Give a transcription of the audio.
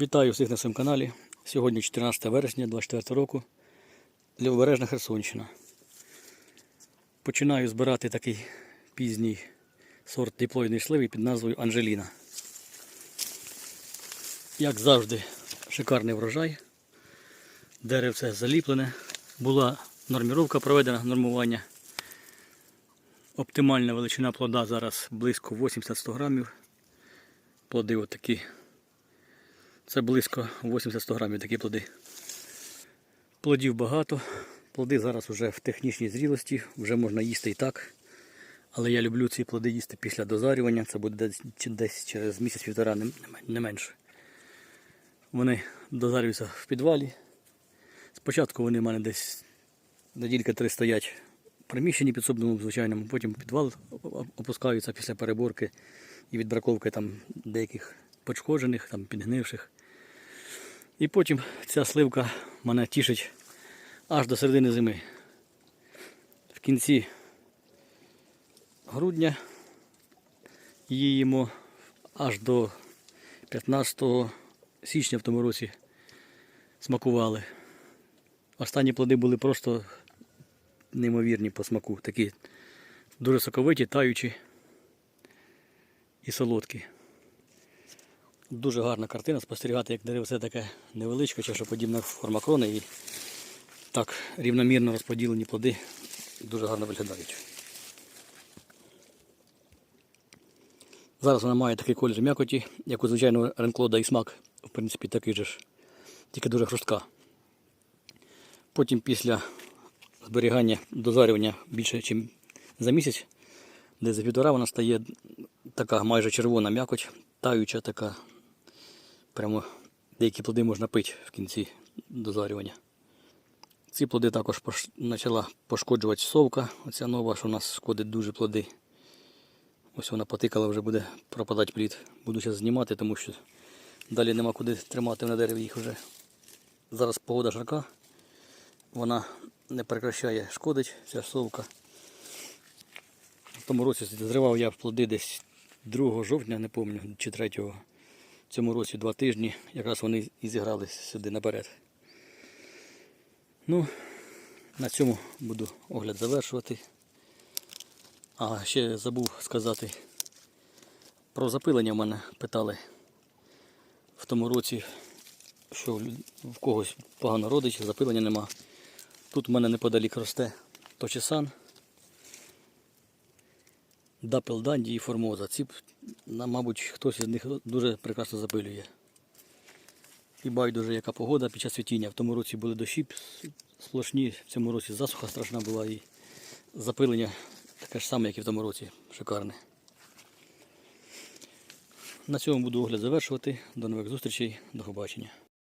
Вітаю всіх на своєму каналі. Сьогодні 14 вересня 24 року. Лівобережна Херсонщина. Починаю збирати такий пізній сорт диплоїдної сливи під назвою Анжеліна. Як завжди, шикарний врожай. Деревце заліплене. Була норміровка проведена, нормування. Оптимальна величина плода зараз близько 80-100 грамів. Плоди отакі. Це близько 80-100 грамів такі плоди. Плодів багато. Плоди зараз вже в технічній зрілості, вже можна їсти і так. Але я люблю ці плоди їсти після дозарювання. Це буде десь, десь через місяць-півтора, не, менше. Вони дозарюються в підвалі. Спочатку вони в мене десь неділька три стоять в приміщенні підсобному, звичайному, потім підвал опускаються після переборки і відбраковки там деяких пошкоджених, там підгнивших. І потім ця сливка мене тішить аж до середини зими. В кінці грудня їмо аж до 15 січня в тому році смакували. Останні плоди були просто неймовірні по смаку, такі дуже соковиті, таючі і солодкі. Дуже гарна картина спостерігати, як дерево все таке невеличке, чашоподібна форма крони і так рівномірно розподілені плоди дуже гарно виглядають. Зараз вона має такий колір м'якоті, як у звичайного ренклода і смак, в принципі, такий же ж, тільки дуже хрустка. Потім після зберігання дозарювання більше, ніж за місяць, де за півтора вона стає така майже червона м'якоть, таюча така. Прямо деякі плоди можна пити в кінці дозарювання. Ці плоди також почала пошкоджувати совка. Оця нова, що у нас шкодить дуже плоди. Ось вона потикала, вже буде пропадати плід. Буду зараз знімати, тому що далі нема куди тримати на дереві їх вже. Зараз погода жарка. Вона не прекращає шкодить, ця совка. В тому році зривав я плоди десь 2 жовтня, не пам'ятаю, чи 3 в цьому році два тижні, якраз вони і зіграли сюди наперед. Ну, на цьому буду огляд завершувати. А ще забув сказати про запилення в мене питали в тому році, що в когось погано родить, запилення нема. Тут в мене неподалік росте точесан, дапел данді і формоза. Ці, мабуть, хтось із них дуже прекрасно запилює. І байдуже, яка погода під час цвітіння. В тому році були дощі сплошні, в цьому році засуха страшна була і запилення таке ж саме, як і в тому році. Шикарне. На цьому буду огляд завершувати. До нових зустрічей, до побачення.